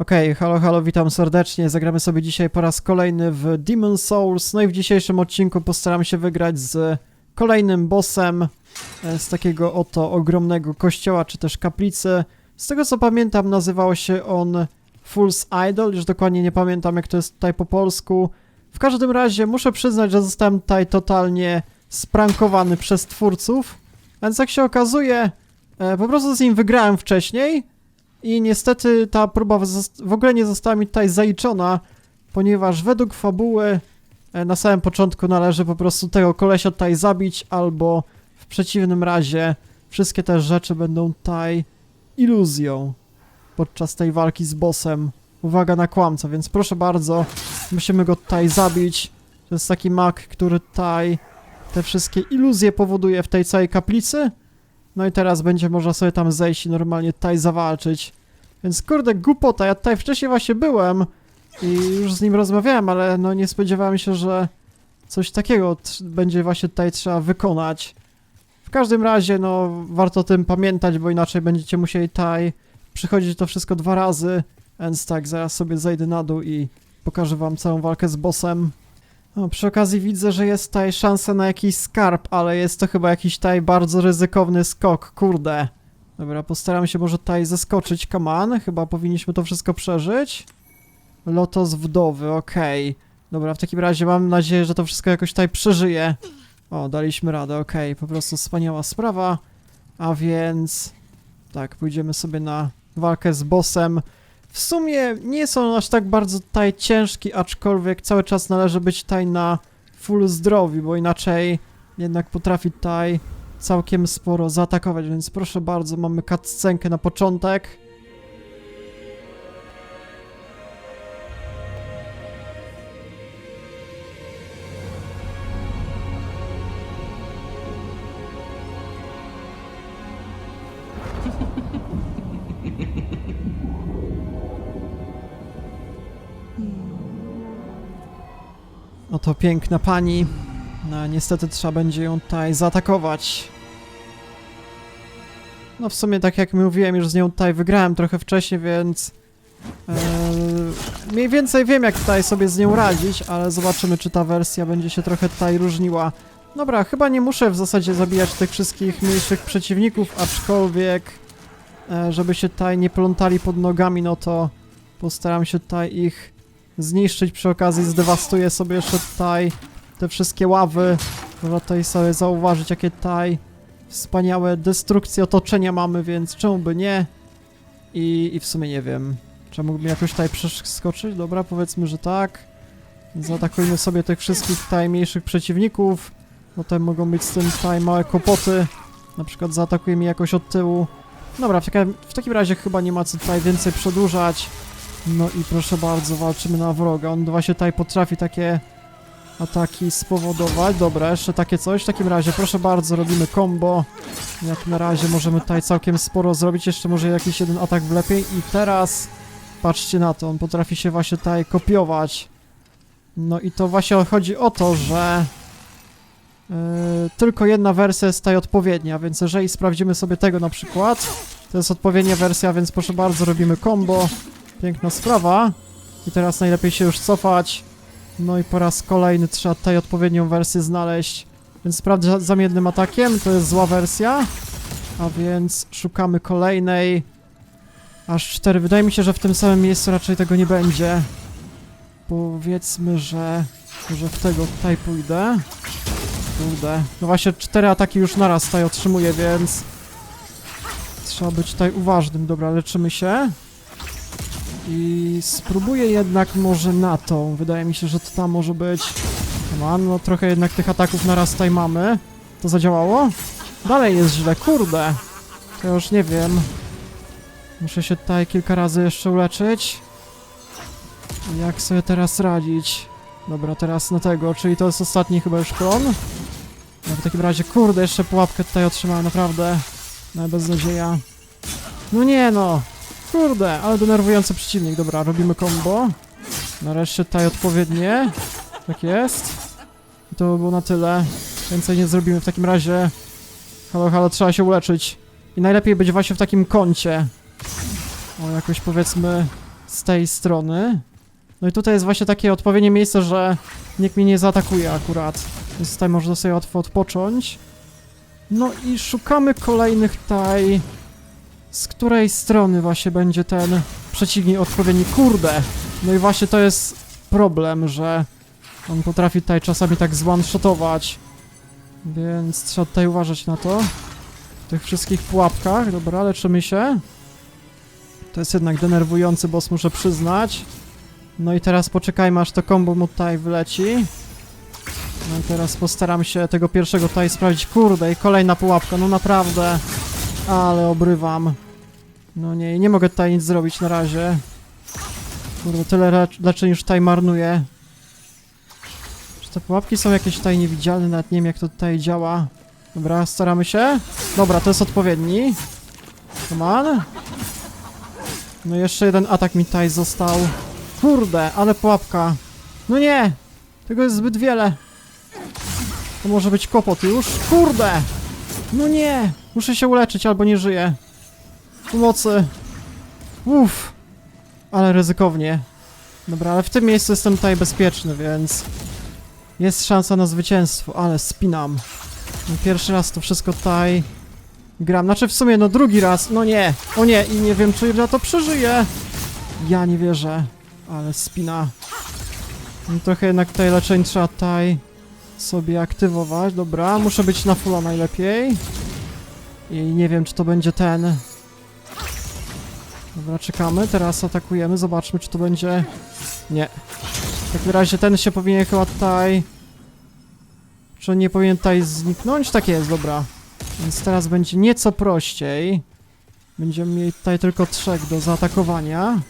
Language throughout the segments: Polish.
Okej, halo, halo, witam serdecznie. Zagramy sobie dzisiaj po raz kolejny w Demon Souls. No i w dzisiejszym odcinku postaram się wygrać z kolejnym bossem e, z takiego oto ogromnego kościoła, czy też kaplicy. Z tego co pamiętam, nazywał się on Fool's Idol, już dokładnie nie pamiętam jak to jest tutaj po polsku. W każdym razie muszę przyznać, że zostałem tutaj totalnie sprankowany przez twórców, więc jak się okazuje, e, po prostu z nim wygrałem wcześniej. I niestety ta próba w, ogóle nie została mi tutaj zaliczona, ponieważ według fabuły e, na samym początku należy po prostu tego kolesia tutaj zabić, albo w przeciwnym razie wszystkie te rzeczy będą tutaj iluzją podczas tej walki z bossem. Uwaga na kłamca, więc proszę bardzo, musimy go tutaj zabić. To jest taki mak, który tutaj te wszystkie iluzje powoduje w tej całej kaplicy. No i teraz będzie można sobie tam zejść i normalnie tutaj zawalczyć. Więc kurde, głupota, ja tutaj wcześniej właśnie byłem i już z nim rozmawiałem, ale no nie spodziewałem się, że coś takiego będzie właśnie tutaj trzeba wykonać. W każdym razie, no warto o tym pamiętać, bo inaczej będziecie musieli tutaj przychodzić to wszystko dwa razy. Więc tak, zaraz sobie zejdę na dół i pokażę wam całą walkę z bossem. No, przy okazji widzę, że jest tutaj szansa na jakiś skarb, ale jest to chyba jakiś tutaj bardzo ryzykowny skok, kurde. Dobra, postaram się może tutaj zeskoczyć, on, chyba powinniśmy to wszystko przeżyć. Lotos wdowy, okej. Dobra, w takim razie mam nadzieję, że to wszystko jakoś tutaj przeżyje. O, daliśmy radę, okej, po prostu wspaniała sprawa. A więc... Tak, pójdziemy sobie na walkę z bossem. W sumie nie są aż tak bardzo tutaj ciężki, aczkolwiek cały czas należy być tutaj na full zdrowiu, bo inaczej jednak potrafi tutaj całkiem sporo zaatakować, więc proszę bardzo, mamy cutscenkę na początek. Oto piękna pani. No, niestety trzeba będzie ją tutaj zaatakować. No w sumie tak jak mówiłem, już z nią tutaj wygrałem trochę wcześniej, więc... e, mniej więcej wiem jak tutaj sobie z nią radzić, ale zobaczymy czy ta wersja będzie się trochę tutaj różniła. Dobra, chyba nie muszę w zasadzie zabijać tych wszystkich mniejszych przeciwników, aczkolwiek... E, żeby się tutaj nie plątali pod nogami, no to postaram się tutaj ich zniszczyć przy okazji, zdewastuję sobie jeszcze tutaj te wszystkie ławy. Można tutaj sobie zauważyć, jakie tutaj wspaniałe destrukcje otoczenia mamy, więc czemu by nie? I, i w sumie nie wiem, czy mógłbym jakoś tutaj przeskoczyć? Dobra, powiedzmy, że tak. Zaatakujmy sobie tych wszystkich tutaj mniejszych przeciwników. Potem mogą być z tym tutaj małe kłopoty. Na przykład zaatakujemy jakoś od tyłu. Dobra, w, taka, w takim razie chyba nie ma co tutaj więcej przedłużać. No i proszę bardzo, walczymy na wroga. On właśnie tutaj potrafi takie ataki spowodować. Dobra, jeszcze takie coś. W takim razie, proszę bardzo, robimy combo. Jak na razie możemy tutaj całkiem sporo zrobić. Jeszcze może jakiś jeden atak wlepiej. I teraz, patrzcie na to, on potrafi się właśnie tutaj kopiować. No i to właśnie chodzi o to, że yy, tylko jedna wersja jest tutaj odpowiednia, więc jeżeli sprawdzimy sobie tego na przykład, to jest odpowiednia wersja, więc proszę bardzo, robimy combo. Piękna sprawa. I teraz najlepiej się już cofać. No i po raz kolejny trzeba tutaj odpowiednią wersję znaleźć. Więc sprawdzam jednym atakiem, to jest zła wersja. A więc szukamy kolejnej. Aż cztery. Wydaje mi się, że w tym samym miejscu raczej tego nie będzie. Powiedzmy, że, że w tego tutaj pójdę. Kurde. No właśnie cztery ataki już naraz tutaj otrzymuję, więc... Trzeba być tutaj uważnym. Dobra, leczymy się. I spróbuję jednak może na tą. Wydaje mi się, że to tam może być. Mam, no trochę jednak tych ataków naraz tutaj mamy. To zadziałało? Dalej jest źle, kurde. To już nie wiem. Muszę się tutaj kilka razy jeszcze uleczyć. Jak sobie teraz radzić? Dobra, teraz na tego, czyli to jest ostatni chyba już klon. No w takim razie, kurde, jeszcze pułapkę tutaj otrzymałem, naprawdę. No beznadzieja. No nie no, Kurde, ale denerwujący przeciwnik. Dobra, robimy combo. Nareszcie tutaj odpowiednie. Tak jest. I to by było na tyle. Więcej nie zrobimy w takim razie. Halo, halo, trzeba się uleczyć. I najlepiej być właśnie w takim kącie. O, jakoś powiedzmy z tej strony. No i tutaj jest właśnie takie odpowiednie miejsce, że nikt mnie nie zaatakuje akurat. Więc tutaj można sobie łatwo odpocząć. No i szukamy kolejnych taj. Z której strony właśnie będzie ten przeciwnik odpowiedni? Kurde! No i właśnie to jest problem, że on potrafi tutaj czasami tak zone-shotować. Więc trzeba tutaj uważać na to. W tych wszystkich pułapkach. Dobra, leczymy się. To jest jednak denerwujący boss, muszę przyznać. No i teraz poczekajmy, aż to combo mu tutaj wyleci. No i teraz postaram się tego pierwszego tutaj sprawdzić. Kurde, i kolejna pułapka, no naprawdę. Ale obrywam. No nie, nie mogę tutaj nic zrobić na razie. Kurde, tyle le- leczeń już tutaj marnuję. Czy te pułapki są jakieś tutaj niewidzialne? Nawet nie wiem jak to tutaj działa. Dobra, staramy się. Dobra, to jest odpowiedni. Come on. No jeszcze jeden atak mi tutaj został. Kurde, ale pułapka. No nie! Tego jest zbyt wiele. To może być kłopot już. Kurde! No nie! Muszę się uleczyć albo nie żyję. Pomocy. Uff. Ale ryzykownie. Dobra, ale w tym miejscu jestem tutaj bezpieczny, więc... Jest szansa na zwycięstwo, ale spinam. No Pierwszy raz to wszystko tutaj gram. Znaczy w sumie no drugi raz. No nie. O nie i nie wiem czy ja to przeżyję. Ja nie wierzę. Ale spina. No trochę jednak tutaj leczeń trzeba tutaj sobie aktywować. Dobra, muszę być na fulla najlepiej. I nie wiem czy to będzie ten. Dobra, czekamy. Teraz atakujemy. Zobaczmy czy to będzie... Nie. W takim razie ten się powinien chyba tutaj... Czy on nie powinien tutaj zniknąć? Tak jest, dobra. Więc teraz będzie nieco prościej. Będziemy mieli tutaj tylko trzech do zaatakowania.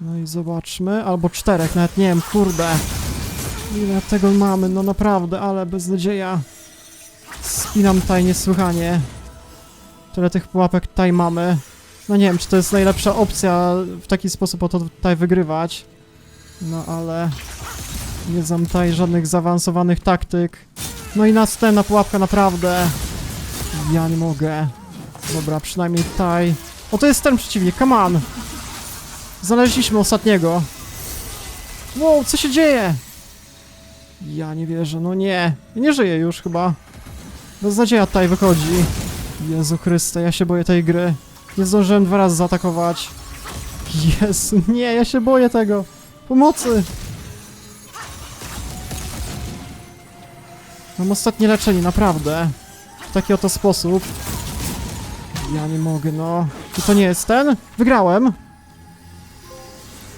No i zobaczmy. Albo czterech, nawet nie wiem, kurde. Ile tego mamy? No naprawdę, ale beznadzieja. Spinam tutaj niesłychanie. Tyle tych pułapek tutaj mamy. No nie wiem, czy to jest najlepsza opcja w taki sposób o to tutaj wygrywać. No ale... Nie znam tutaj żadnych zaawansowanych taktyk. No i następna pułapka, naprawdę. Ja nie mogę. Dobra, przynajmniej tutaj. O, to jest ten przeciwnik, come on! Znaleźliśmy ostatniego. Wow, co się dzieje? Ja nie wierzę, no nie. Nie żyję już chyba. Beznadzieja tutaj wychodzi. Jezu Chryste, ja się boję tej gry. Nie zdążyłem dwa razy zaatakować. Jezu, nie, ja się boję tego. Pomocy! Mam ostatnie leczenie, naprawdę. W taki oto sposób. Ja nie mogę, no. Czy to nie jest ten? Wygrałem!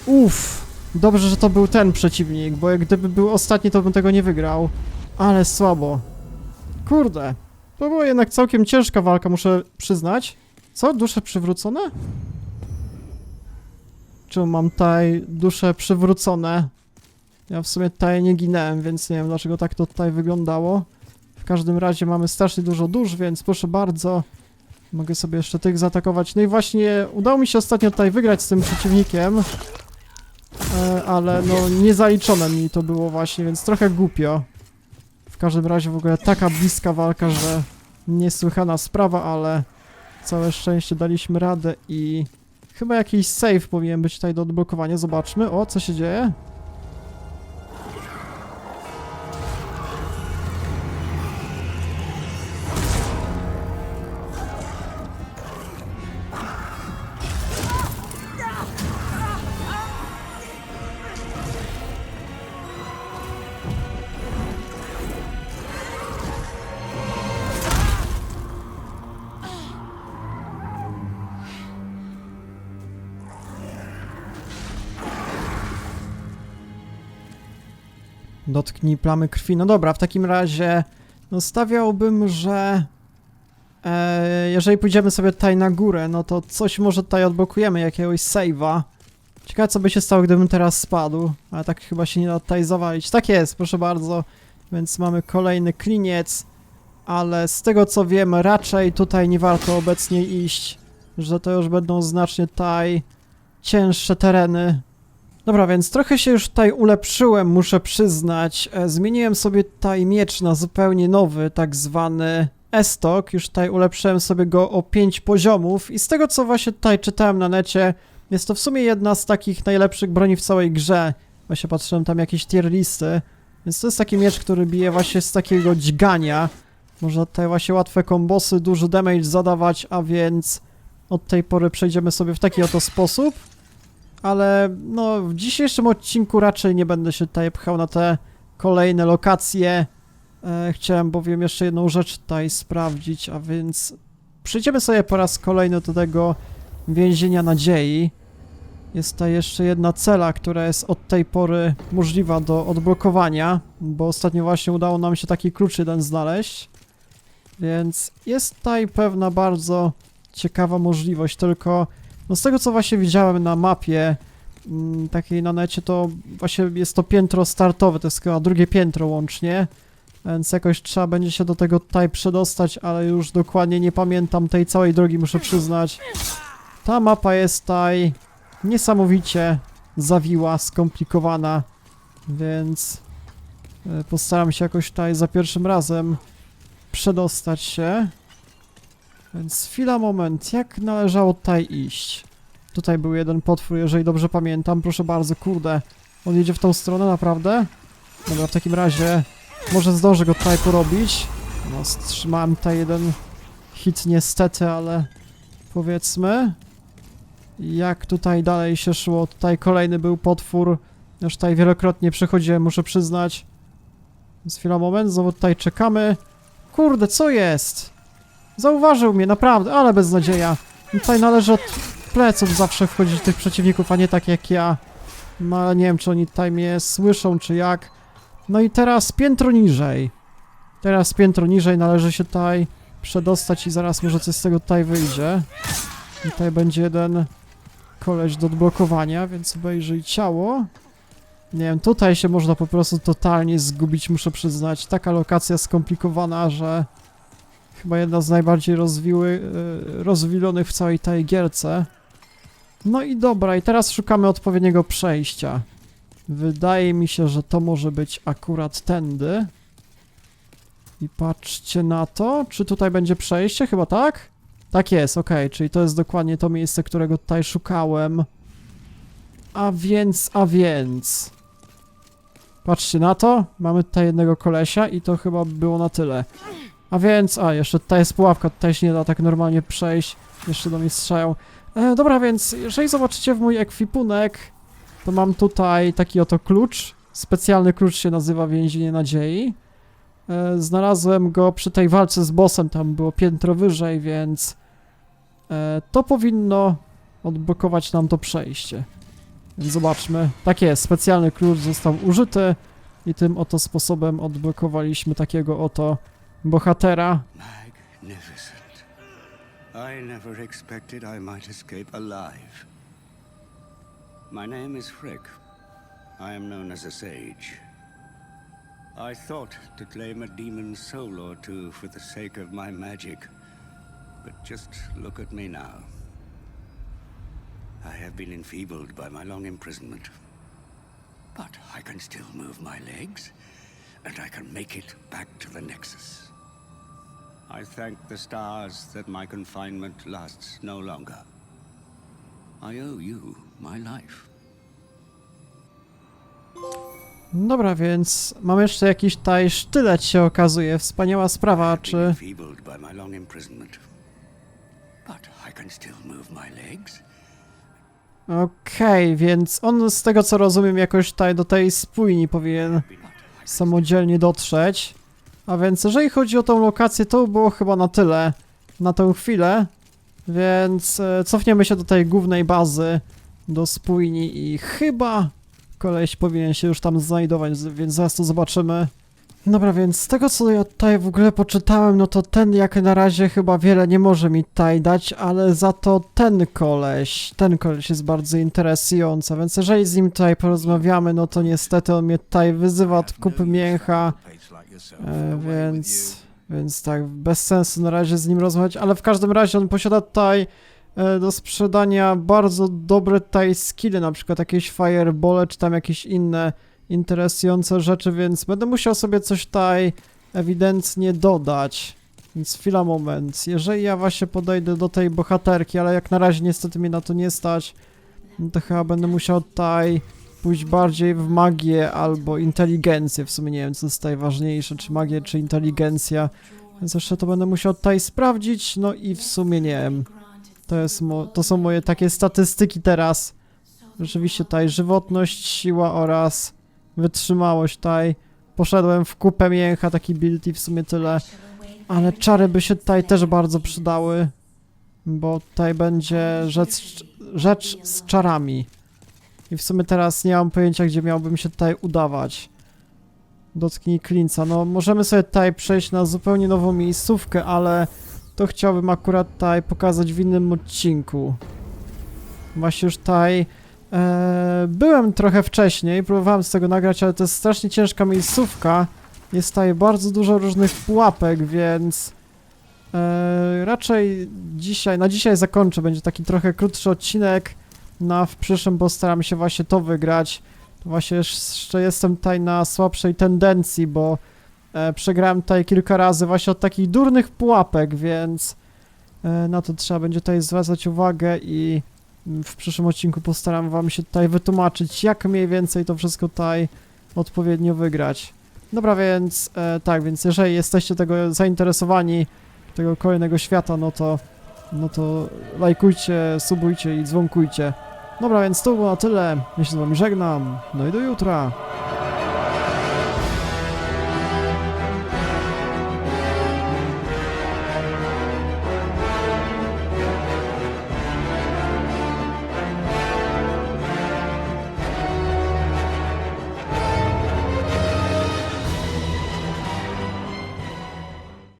Uff. Dobrze, że to był ten przeciwnik, bo jak gdyby był ostatni, to bym tego nie wygrał. Ale słabo. Kurde. To była jednak całkiem ciężka walka, muszę przyznać. Co? Dusze przywrócone? Czy mam tutaj dusze przywrócone? Ja w sumie tutaj nie ginęłem, więc nie wiem dlaczego tak to tutaj wyglądało. W każdym razie mamy strasznie dużo dusz, więc proszę bardzo. Mogę sobie jeszcze tych zaatakować. No i właśnie udało mi się ostatnio tutaj wygrać z tym przeciwnikiem. E, ale no nie zaliczone mi to było właśnie, więc trochę głupio. W każdym razie w ogóle taka bliska walka, że niesłychana sprawa, ale całe szczęście daliśmy radę i chyba jakiś save powinien być tutaj do odblokowania. Zobaczmy. O, co się dzieje? Dotknij plamy krwi. No dobra, w takim razie no stawiałbym, że e, jeżeli pójdziemy sobie tutaj na górę, no to coś może tutaj odblokujemy, jakiegoś save'a. Ciekawe co by się stało, gdybym teraz spadł, ale tak chyba się nie da tutaj zawalić. Tak jest, proszę bardzo. Więc mamy kolejny kliniec, ale z tego co wiem, raczej tutaj nie warto obecnie iść, że to już będą znacznie tutaj cięższe tereny. Dobra, więc trochę się już tutaj ulepszyłem, muszę przyznać. E, zmieniłem sobie tutaj miecz na zupełnie nowy, tak zwany Estok. Już tutaj ulepszyłem sobie go o 5 poziomów i z tego co właśnie tutaj czytałem na necie, Jest to w sumie jedna z takich najlepszych broni w całej grze. Właśnie patrzyłem tam jakieś tier listy. Więc to jest taki miecz, który bije właśnie z takiego dźgania. Można tutaj właśnie łatwe kombosy, duży damage zadawać, a więc od tej pory przejdziemy sobie w taki oto sposób. Ale no w dzisiejszym odcinku raczej nie będę się tutaj pchał na te kolejne lokacje. E, chciałem bowiem jeszcze jedną rzecz tutaj sprawdzić, a więc przejdziemy sobie po raz kolejny do tego więzienia nadziei. Jest tutaj jeszcze jedna cela, która jest od tej pory możliwa do odblokowania, bo ostatnio właśnie udało nam się taki klucz jeden znaleźć. Więc jest tutaj pewna bardzo ciekawa możliwość, tylko no z tego co właśnie widziałem na mapie mm, takiej na necie, to właśnie jest to piętro startowe, to jest chyba drugie piętro łącznie, więc jakoś trzeba będzie się do tego tutaj przedostać, ale już dokładnie nie pamiętam tej całej drogi, muszę przyznać. Ta mapa jest tutaj niesamowicie zawiła, skomplikowana, więc e, postaram się jakoś tutaj za pierwszym razem przedostać się. Więc chwila, moment, jak należało tutaj iść? Tutaj był jeden potwór, jeżeli dobrze pamiętam, proszę bardzo, kurde. On jedzie w tą stronę, naprawdę? Dobra, w takim razie może zdążę go tutaj porobić. No, wstrzymałem tutaj jeden hit niestety, ale powiedzmy. Jak tutaj dalej się szło? Tutaj kolejny był potwór. Już tutaj wielokrotnie przechodziłem, muszę przyznać. Więc chwila, moment, znowu tutaj czekamy. Kurde, co jest? Zauważył mnie, naprawdę, ale beznadzieja. Tutaj należy od pleców zawsze wchodzić tych przeciwników, a nie tak jak ja. No ale nie wiem, czy oni tutaj mnie słyszą, czy jak. No i teraz piętro niżej. Teraz piętro niżej należy się tutaj przedostać i zaraz może coś z tego tutaj wyjdzie. I Tutaj będzie jeden koleś do odblokowania, więc obejrzyj ciało. Nie wiem, tutaj się można po prostu totalnie zgubić, muszę przyznać. Taka lokacja skomplikowana, że chyba jedna z najbardziej rozwiły, y, rozwilonych w całej tej gierce. No i dobra, i teraz szukamy odpowiedniego przejścia. Wydaje mi się, że to może być akurat tędy. I patrzcie na to. Czy tutaj będzie przejście? Chyba tak? Tak jest, okej, czyli to jest dokładnie to miejsce, którego tutaj szukałem. A więc, a więc... Patrzcie na to. Mamy tutaj jednego kolesia i to chyba by było na tyle. A więc, a jeszcze tutaj jest pułapka, tutaj się nie da tak normalnie przejść. Jeszcze do mnie strzelają. E, dobra, więc jeżeli zobaczycie w mój ekwipunek, to mam tutaj taki oto klucz. Specjalny klucz się nazywa Więzienie Nadziei. E, znalazłem go przy tej walce z bossem, tam było piętro wyżej, więc e, to powinno odblokować nam to przejście. Więc zobaczmy. Tak jest, specjalny klucz został użyty i tym oto sposobem odblokowaliśmy takiego oto bohatera. Magnificent. I never expected I might escape alive. My name is Frick. I am known as a sage. I thought to claim a demon's soul or two for the sake of my magic. But just look at me now. I have been enfeebled by my long imprisonment. But I can still move my legs, and I can make it back to the Nexus. I thank the stars that my confinement lasts no longer. I owe you my life. Dobra, więc mam jeszcze jakiś tutaj sztylet się okazuje. Wspaniała sprawa, czy... Okej, więc on z tego co rozumiem jakoś tutaj do tej spójni powinien samodzielnie dotrzeć. A więc jeżeli chodzi o tą lokację, to było chyba na tyle na tę chwilę. Więc e, cofniemy się do tej głównej bazy, do spójni i chyba koleś powinien się już tam znajdować, więc zaraz to zobaczymy. Dobra, więc z tego co ja tutaj w ogóle poczytałem, no to ten jak na razie chyba wiele nie może mi tutaj dać, ale za to ten koleś, ten koleś jest bardzo interesujący, więc jeżeli z nim tutaj porozmawiamy, no to niestety on mnie tutaj wyzywa od kupy mięcha, e, więc, więc tak, bez sensu na razie z nim rozmawiać, ale w każdym razie on posiada tutaj e, do sprzedania bardzo dobre tutaj skille, na przykład jakieś firebole, czy tam jakieś inne interesujące rzeczy, więc będę musiał sobie coś tutaj ewidentnie dodać. Więc chwila, moment. Jeżeli ja właśnie podejdę do tej bohaterki, ale jak na razie niestety mnie na to nie stać, no to chyba będę musiał tutaj pójść bardziej w magię albo inteligencję. W sumie nie wiem, co jest tutaj ważniejsze, czy magia, czy inteligencja. Więc jeszcze to będę musiał tutaj sprawdzić, no i w sumie nie wiem. To, jest to są moje takie statystyki teraz. Rzeczywiście tutaj żywotność, siła oraz wytrzymałość tutaj. Poszedłem w kupę mięcha, taki build i w sumie tyle. Ale czary by się tutaj też bardzo przydały, bo tutaj będzie rzecz, rzecz z czarami. I w sumie teraz nie mam pojęcia, gdzie miałbym się tutaj udawać. Dotknij klinca. No, możemy sobie tutaj przejść na zupełnie nową miejscówkę, ale to chciałbym akurat tutaj pokazać w innym odcinku. Właśnie już tutaj e, byłem trochę wcześniej, próbowałem z tego nagrać, ale to jest strasznie ciężka miejscówka. Jest tutaj bardzo dużo różnych pułapek, więc e, raczej dzisiaj, na dzisiaj zakończę. Będzie taki trochę krótszy odcinek. Na w przyszłym postaram się właśnie to wygrać. Właśnie jeszcze jestem tutaj na słabszej tendencji, bo e, przegrałem tutaj kilka razy właśnie od takich durnych pułapek, więc e, na to trzeba będzie tutaj zwracać uwagę i mm, w przyszłym odcinku postaram wam się tutaj wytłumaczyć, jak mniej więcej to wszystko tutaj odpowiednio wygrać. Dobra, więc e, tak, więc jeżeli jesteście tego zainteresowani, tego kolejnego świata, no to no to lajkujcie, subujcie i dzwonkujcie. Dobra, więc to było na tyle. Ja się z wami żegnam. No i do jutra.